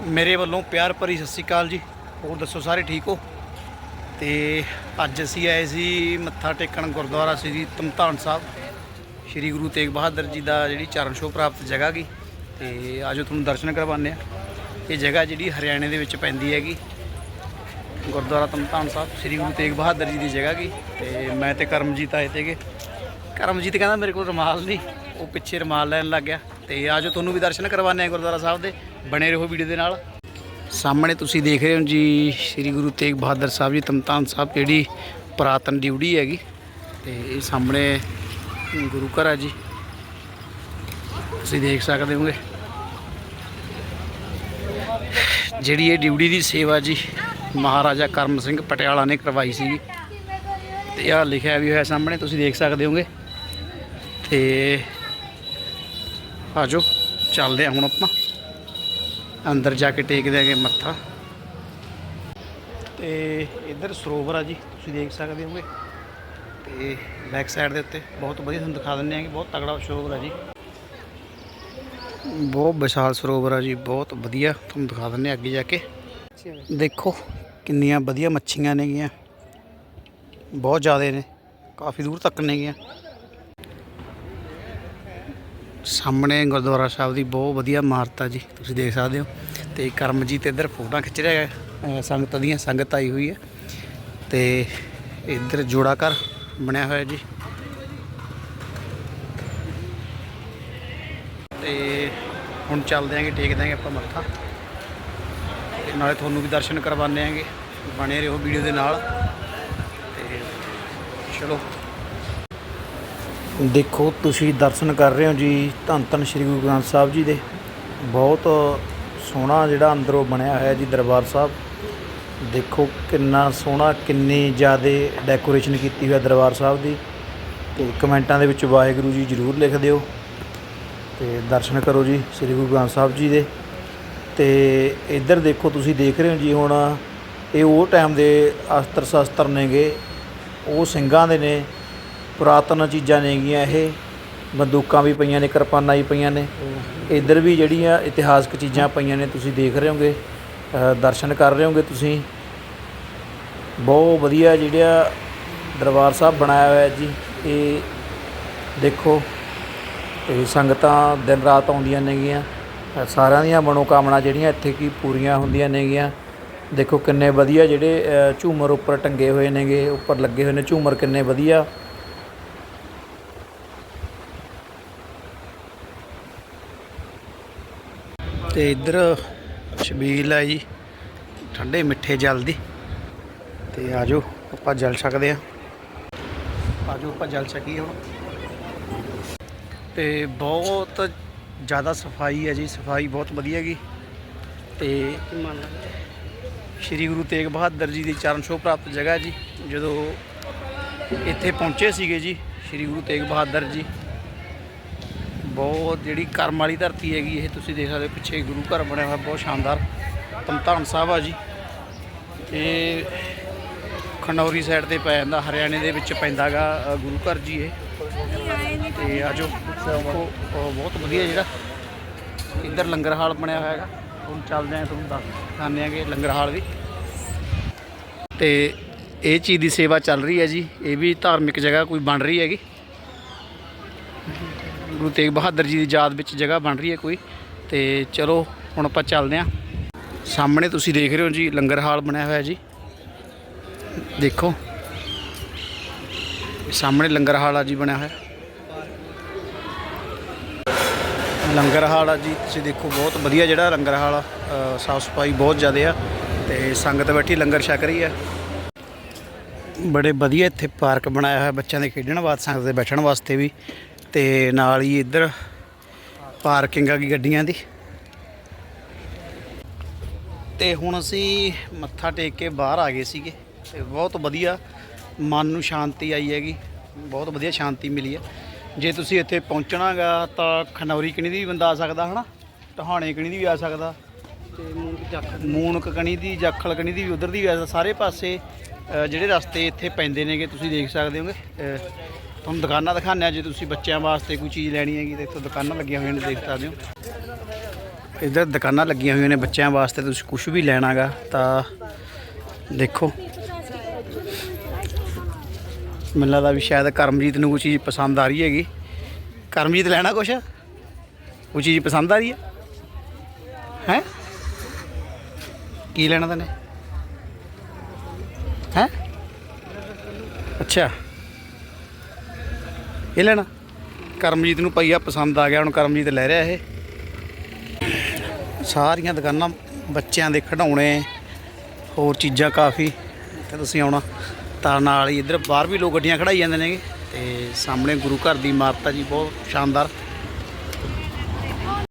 ਮੇਰੇ ਵੱਲੋਂ ਪਿਆਰ ਭਰੀ ਸਤਿ ਸ਼੍ਰੀ ਅਕਾਲ ਜੀ। ਹੋਰ ਦੱਸੋ ਸਾਰੇ ਠੀਕ ਹੋ? ਤੇ ਅੱਜ ਅਸੀਂ ਆਏ ਸੀ ਮੱਥਾ ਟੇਕਣ ਗੁਰਦੁਆਰਾ ਸ੍ਰੀ ਤਮਤਾਨ ਸਾਹਿਬ। ਸ੍ਰੀ ਗੁਰੂ ਤੇਗ ਬਹਾਦਰ ਜੀ ਦਾ ਜਿਹੜੀ ਚਰਨ ਛੋਹ ਪ੍ਰਾਪਤ ਜਗ੍ਹਾ ਗੀ। ਤੇ ਆਜੋ ਤੁਹਾਨੂੰ ਦਰਸ਼ਨ ਕਰਵਾਉਂਦੇ ਆ। ਇਹ ਜਗ੍ਹਾ ਜਿਹੜੀ ਹਰਿਆਣੇ ਦੇ ਵਿੱਚ ਪੈਂਦੀ ਹੈਗੀ। ਗੁਰਦੁਆਰਾ ਤਮਤਾਨ ਸਾਹਿਬ, ਸ੍ਰੀ ਗੁਰੂ ਤੇਗ ਬਹਾਦਰ ਜੀ ਦੀ ਜਗ੍ਹਾ ਗੀ। ਤੇ ਮੈਂ ਤੇ ਕਰਮਜੀਤ ਆਏ ਤੇਗੇ ਕਰਮਜੀਤ ਕਹਿੰਦਾ ਮੇਰੇ ਕੋਲ ਰੁਮਾਲ ਨਹੀਂ ਉਹ ਪਿੱਛੇ ਰੁਮਾਲ ਲੈਣ ਲੱਗ ਗਿਆ। ਤੇ ਆਜੋ ਤੁਹਾਨੂੰ ਵੀ ਦਰਸ਼ਨ ਕਰਵਾਉਂਦੇ ਆ ਗੁਰਦੁਆਰਾ ਸਾਹਿਬ ਦੇ। ਬਣੇ ਰਹੋ ਵੀਡੀਓ ਦੇ ਨਾਲ। ਸਾਹਮਣੇ ਤੁਸੀਂ ਦੇਖ ਰਹੇ ਹੋ ਜੀ, ਸ੍ਰੀ ਗੁਰੂ ਤੇਗ ਬਹਾਦਰ ਸਾਹਿਬ ਜੀ, ਤਮਤਾਨ ਸਾਹਿਬ, ਜਿਹੜੀ ਪੁਰਾਤਨ ਡਿਊਟੀ ਹੈਗੀ। ਤੇ ਇਹ ਸਾਹਮਣੇ ਗੁਰੂ ਘਰ ਹੈ ਜੀ। ਤੁਸੀਂ ਦੇਖ ਸਕਦੇ ਹੋਗੇ। ਜਿਹੜੀ ਇਹ ਡਿਊਟੀ ਦੀ ਸੇਵਾ ਜੀ, ਮਹਾਰਾਜਾ ਕਰਮ ਸਿੰਘ ਪਟਿਆਲਾ ਨੇ ਕਰਵਾਈ ਸੀ ਤੇ ਆਹ ਲਿਖਿਆ ਵੀ ਹੋਇਆ ਸਾਹਮਣੇ, ਤੁਸੀਂ ਦੇਖ ਸਕਦੇ ਹੋਗੇ। ਤੇ ਆਜੋ, ਚੱਲਦੇ ਹਾਂ ਹੁਣ ਆਪਾਂ। ਅੰਦਰ ਜਾ ਕੇ ਟੇਕਦੇ ਆਂਗੇ ਮੱਥਾ। ਤੇ ਇੱਧਰ ਸਰੋਵਰ ਆ ਜੀ, ਤੁਸੀਂ ਦੇਖ ਸਕਦੇ ਹੋਗੇ। ਤੇ ਬੈਕ ਸਾਈਡ ਦੇ ਉੱਤੇ ਬਹੁਤ ਵਧੀਆ ਤੁਹਾਨੂੰ ਦਿਖਾ ਦਿੰਦੇ ਕਿ ਬਹੁਤ ਤਗੜਾ ਸਰੋਵਰ ਆ ਜੀ। ਬਹੁਤ ਵਿਸ਼ਾਲ ਸਰੋਵਰ ਆ ਜੀ, ਬਹੁਤ ਵਧੀਆ ਤੁਹਾਨੂੰ ਦਿਖਾ ਦਿੰਦੇ ਹਾਂ ਅੱਗੇ ਜਾ ਕੇ। ਦੇਖੋ ਕਿੰਨੀਆਂ ਵਧੀਆ ਮੱਛੀਆਂ ਨੇਗੀਆਂ। ਬਹੁਤ ਜ਼ਿਆਦਾ ਨੇ, ਕਾਫੀ ਦੂਰ ਤੱਕ ਨੇਗੀਆਂ। ਸਾਹਮਣੇ ਗੁਰਦੁਆਰਾ ਸਾਹਿਬ ਦੀ ਬਹੁਤ ਵਧੀਆ ਇਮਾਰਤ ਆ ਜੀ, ਤੁਸੀਂ ਦੇਖ ਸਕਦੇ ਹੋ। ਤੇ ਕਰਮਜੀਤ ਇੱਧਰ ਫੋਟੋਆਂ ਖਿੱਚ ਰਿਹਾ ਹੈ, ਅਹ ਦੀਆਂ, ਸੰਗਤ ਆਈ ਹੋਈ ਹੈ। ਤੇ ਇੱਧਰ ਜੋੜਾ ਘਰ ਬਣਿਆ ਹੋਇਆ ਜੀ। ਤੇ ਹੁਣ ਚੱਲਦੇ ਆਂਗੇ, ਟੇਕ ਦਾਂਗੇ ਆਪਾਂ ਮੱਥਾ। ਤੇ ਨਾਲੇ ਤੁਹਾਨੂੰ ਵੀ ਦਰਸ਼ਨ ਕਰਵਾਉਂਦੇ ਆਂਗੇ, ਬਣੇ ਰਹੋ ਵੀਡੀਓ ਦੇ ਨਾਲ। ਤੇ ਚਲੋ। ਦੇਖੋ, ਤੁਸੀਂ ਦਰਸ਼ਨ ਕਰ ਰਹੇ ਹੋ ਜੀ ਧੰਨ ਧੰਨ ਸ਼੍ਰੀ ਗੁਰੂ ਗ੍ਰੰਥ ਸਾਹਿਬ ਜੀ ਦੇ। ਬਹੁਤ ਸੋਹਣਾ ਜਿਹੜਾ ਅੰਦਰੋਂ ਬਣਿਆ ਹੋਇਆ ਜੀ ਦਰਬਾਰ ਸਾਹਿਬ। ਦੇਖੋ, ਕਿੰਨਾ ਸੋਹਣਾ, ਕਿੰਨੀ ਜ਼ਿਆਦਾ ਡੈਕੋਰੇਸ਼ਨ ਕੀਤੀ ਹੋਈ ਹੈ ਦਰਬਾਰ ਸਾਹਿਬ ਦੀ। ਤੇ ਕਮੈਂਟਾਂ ਦੇ ਵਿੱਚ ਵਾਹਿਗੁਰੂ ਜੀ ਜ਼ਰੂਰ ਲਿਖ ਦਿਓ। ਤੇ ਦਰਸ਼ਨ ਕਰੋ ਜੀ ਸ੍ਰੀ ਗੁਰੂ ਗ੍ਰੰਥ ਸਾਹਿਬ ਜੀ ਦੇ। ਤੇ ਇੱਧਰ ਦੇਖੋ, ਤੁਸੀਂ ਦੇਖ ਰਹੇ ਹੋ ਜੀ ਹੁਣ, ਇਹ ਉਹ ਟਾਈਮ ਦੇ ਅਸਤਰ ਸ਼ਸਤਰ ਨੇਗੇ। ਉਹ ਸਿੰਘਾਂ ਦੇ ਨੇ। ਪੁਰਾਤਨ ਚੀਜ਼ਾਂ ਨੇਗੀਆਂ ਇਹ। ਬੰਦੂਕਾਂ ਵੀ ਪਈਆਂ ਨੇ, ਕਿਰਪਾਨਾਂ ਵੀ ਪਈਆਂ ਨੇ। ਇੱਧਰ ਵੀ ਜਿਹੜੀਆਂ ਇਤਿਹਾਸਕ ਚੀਜ਼ਾਂ ਪਈਆਂ ਨੇ, ਤੁਸੀਂ ਦੇਖ ਰਹੇ ਹੋਗੇ ਦਰਸ਼ਨ ਕਰ ਰਹੇ ਹੋਗੇ ਤੁਸੀਂ। ਬਹੁਤ ਵਧੀਆ ਜਿਹੜਾ ਦਰਬਾਰ ਸਾਹਿਬ ਬਣਾਇਆ ਹੋਇਆ ਜੀ। ਇਹ ਦੇਖੋ, ਇਹ ਸੰਗਤਾਂ ਦਿਨ ਰਾਤ ਆਉਂਦੀਆਂ ਨੇਗੀਆਂ ਸਾਰਿਆਂ ਦੀਆਂ ਮਨੋਕਾਮਨਾ ਜਿਹੜੀਆਂ ਇੱਥੇ ਕੀ ਪੂਰੀਆਂ ਹੁੰਦੀਆਂ ਨੇਗੀਆਂ ਦੇਖੋ ਕਿੰਨੇ ਵਧੀਆ ਜਿਹੜੇ ਝੂਮਰ ਉੱਪਰ ਟੰਗੇ ਹੋਏ ਨੇਗੇ ਉੱਪਰ ਲੱਗੇ ਹੋਏ ਨੇ ਝੂਮਰ ਕਿੰਨੇ ਵਧੀਆ। ਤੇ ਇੱਧਰ ਛਬੀਲ ਹੈ ਜੀ, ਠੰਡੇ ਮਿੱਠੇ ਜਲ ਦੀ। ਤੇ ਆਜੋ, ਆਪਾਂ ਜਲ ਸਕਦੇ ਆ ਆਜੋ, ਆਪਾਂ ਜਲ ਸਕੀਏ ਹੁਣ। ਤੇ ਬਹੁਤ ਜ਼ਿਆਦਾ ਸਫ਼ਾਈ ਹੈ ਜੀ, ਸਫ਼ਾਈ ਬਹੁਤ ਵਧੀਆ ਹੈਗੀ ਤੇ ਸ਼੍ਰੀ ਗੁਰੂ ਤੇਗ ਬਹਾਦਰ ਜੀ ਦੀ ਚਰਨ ਛੋਹ ਪ੍ਰਾਪਤ ਜਗ੍ਹਾ ਜੀ, ਜਦੋਂ ਇੱਥੇ ਪਹੁੰਚੇ ਸੀਗੇ ਜੀ, ਸ਼੍ਰੀ ਗੁਰੂ ਤੇਗ ਬਹਾਦਰ ਜੀ। ਬਹੁਤ ਜਿਹੜੀ ਕਰਮ ਵਾਲੀ ਧਰਤੀ ਹੈਗੀ, ਇਹ ਤੁਸੀਂ ਦੇਖ ਸਕਦੇ ਹੋ, ਪਿੱਛੇ ਗੁਰੂ ਘਰ ਬਣਿਆ ਹੋਇਆ, ਬਹੁਤ ਸ਼ਾਨਦਾਰ ਤਮਤਾਨ ਸਾਹਿਬ ਆ ਜੀ। ਇਹ ਖਨੌਰੀ ਸਾਈਡ ਤੇ ਪੈ ਜਾਂਦਾ, ਹਰਿਆਣੇ ਦੇ ਵਿੱਚ ਪੈਂਦਾਗਾ ਗੁਰੂ ਘਰ ਜੀ ਇਹ। ਤੇ ਆਜੋ ਉਹ ਬਹੁਤ ਵਧੀਆ ਜਿਹੜਾ ਇੱਧਰ ਲੰਗਰ ਹਾਲ ਬਣਿਆ ਹੋਇਆ ਹੈਗਾ। ਹੁਣ ਚੱਲਦੇ ਆਂ ਤੁਹਾਨੂੰ ਦੱਸ ਦਿਖਾਉਂਦੇ ਆਂਗੇ ਲੰਗਰ ਹਾਲ ਵੀ। ਤੇ ਇਹ ਚੀਜ਼ ਦੀ ਸੇਵਾ ਚੱਲ ਰਹੀ ਹੈ ਜੀ, ਇਹ ਵੀ ਧਾਰਮਿਕ ਜਗ੍ਹਾ ਕੋਈ ਬਣ ਰਹੀ ਹੈਗੀ। ਗੁਰੂ ਤੇਗ ਬਹਾਦਰ ਜੀ ਦੀ ਯਾਦ ਵਿੱਚ ਜਗ੍ਹਾ ਬਣ ਰਹੀ ਹੈ ਕੋਈ। ਤੇ ਚਲੋ, ਹੁਣ ਆਪਾਂ ਚੱਲਦੇ ਆਂ ਸਾਹਮਣੇ ਤੁਸੀਂ ਦੇਖ ਰਹੇ ਹੋ ਜੀ, ਲੰਗਰ ਹਾਲ ਬਣਿਆ ਹੋਇਆ ਜੀ। ਦੇਖੋ। ਸਾਹਮਣੇ ਲੰਗਰ ਹਾਲ ਆ ਜੀ ਬਣਿਆ ਹੋਇਆ। ਲੰਗਰ ਹਾਲ ਆ ਜੀ ਤੁਸੀਂ ਦੇਖੋ, ਬਹੁਤ ਵਧੀਆ ਜਿਹੜਾ ਲੰਗਰ ਹਾਲ ਸਾਫ਼ ਸਫ਼ਾਈ ਬਹੁਤ ਜ਼ਿਆਦਾ ਆ ਤੇ ਸੰਗਤ ਬੈਠੀ ਲੰਗਰ ਛਕ ਰਹੀ ਆ ਬੜੇ ਵਧੀਆ ਇੱਥੇ ਪਾਰਕ ਬਣਾਇਆ ਹੋਇਆ ਬੱਚਿਆਂ ਦੇ ਖੇਡਣ ਵਾਸਤੇ, ਸੰਗਤ ਦੇ ਬੈਠਣ ਵਾਸਤੇ ਵੀ। ਤੇ ਨਾਲ ਹੀ ਇੱਧਰ ਪਾਰਕਿੰਗ ਆ ਗਈ ਗੱਡੀਆਂ ਦੀ। ਤੇ ਹੁਣ ਅਸੀਂ ਮੱਥਾ ਟੇਕ ਕੇ ਬਾਹਰ ਆ ਗਏ ਸੀਗੇ ਤੇ ਬਹੁਤ ਵਧੀਆ ਮਨ ਨੂੰ ਸ਼ਾਂਤੀ ਆਈ ਹੈਗੀ। ਬਹੁਤ ਵਧੀਆ ਸ਼ਾਂਤੀ ਮਿਲੀ ਹੈ। ਜੇ ਤੁਸੀਂ ਇੱਥੇ ਪਹੁੰਚਣਾਗਾ ਤਾਂ ਖਨੌਰੀ ਕਣੀ ਦੀ ਵੀ ਬੰਦਾ ਆ ਸਕਦਾ ਹਨਾ? ਟਹਾਣੇ ਕਣੀ ਦੀ ਵੀ ਆ ਸਕਦਾ। ਤੇ ਮੂਨਕ ਕਣੀ ਦੀ। ਜਾਖਲ ਕਣੀ ਦੀ ਵੀ ਉਧਰ ਦੀ ਵੀ ਆ ਸਕਦਾ। ਸਾਰੇ ਪਾਸੇ ਜਿਹੜੇ ਰਸਤੇ ਇੱਥੇ ਪੈਂਦੇ ਨੇਗੇ ਤੁਸੀਂ ਦੇਖ ਸਕਦੇ ਹੋਗੇ। ਤੁਹਾਨੂੰ ਦੁਕਾਨਾਂ ਦਿਖਾਉਂਦੇ ਆ ਜੇ ਤੁਸੀਂ ਬੱਚਿਆਂ ਵਾਸਤੇ ਕੋਈ ਚੀਜ਼ ਲੈਣੀ ਹੈਗੀ ਤਾਂ ਇੱਥੇ ਦੁਕਾਨਾਂ ਲੱਗੀਆਂ ਹੋਈਆਂ ਨੇ, ਦੇਖ ਸਕਦੇ ਹੋ। ਇੱਧਰ ਦੁਕਾਨਾਂ ਲੱਗੀਆਂ ਹੋਈਆਂ ਨੇ ਬੱਚਿਆਂ ਵਾਸਤੇ, ਤੁਸੀਂ ਕੁਝ ਵੀ ਲੈਣਾਗਾ ਤਾਂ ਦੇਖੋ। ਮੈਨੂੰ ਲੱਗਦਾ ਵੀ ਸ਼ਾਇਦ ਕਰਮਜੀਤ ਨੂੰ ਕੋਈ ਚੀਜ਼ ਪਸੰਦ ਆ ਰਹੀ ਹੈਗੀ। ਕਰਮਜੀਤ ਲੈਣਾ ਕੁਛ? ਉਹ ਚੀਜ਼ ਪਸੰਦ ਆ ਰਹੀ ਹੈ ਹੈ? ਕੀ ਲੈਣਾ ਤੈਨੇ? ਹੈ? ਅੱਛਾ। ਇਹ ਲੈਣਾ। ਕਰਮਜੀਤ ਨੂੰ ਪਈਆ ਪਸੰਦ ਆ ਗਿਆ, ਹੁਣ ਕਰਮਜੀਤ ਲੈ ਰਿਹਾ ਇਹ। ਸਾਰੀਆਂ ਦੁਕਾਨਾਂ ਬੱਚਿਆਂ ਦੇ ਖਿਡੌਣੇ, ਹੋਰ ਚੀਜ਼ਾਂ ਕਾਫੀ ਤੇ ਤੁਸੀਂ ਆਉਣਾ। ਤਾਂ ਨਾਲ ਹੀ ਇੱਧਰ ਬਾਹਰ ਵੀ ਲੋਕ ਗੱਡੀਆਂ ਖੜਾਈ ਜਾਂਦੇ ਨੇਗੇ। ਤੇ ਸਾਹਮਣੇ ਗੁਰੂ ਘਰ ਦੀ ਇਮਾਰਤ ਆ ਜੀ, ਬਹੁਤ ਸ਼ਾਨਦਾਰ।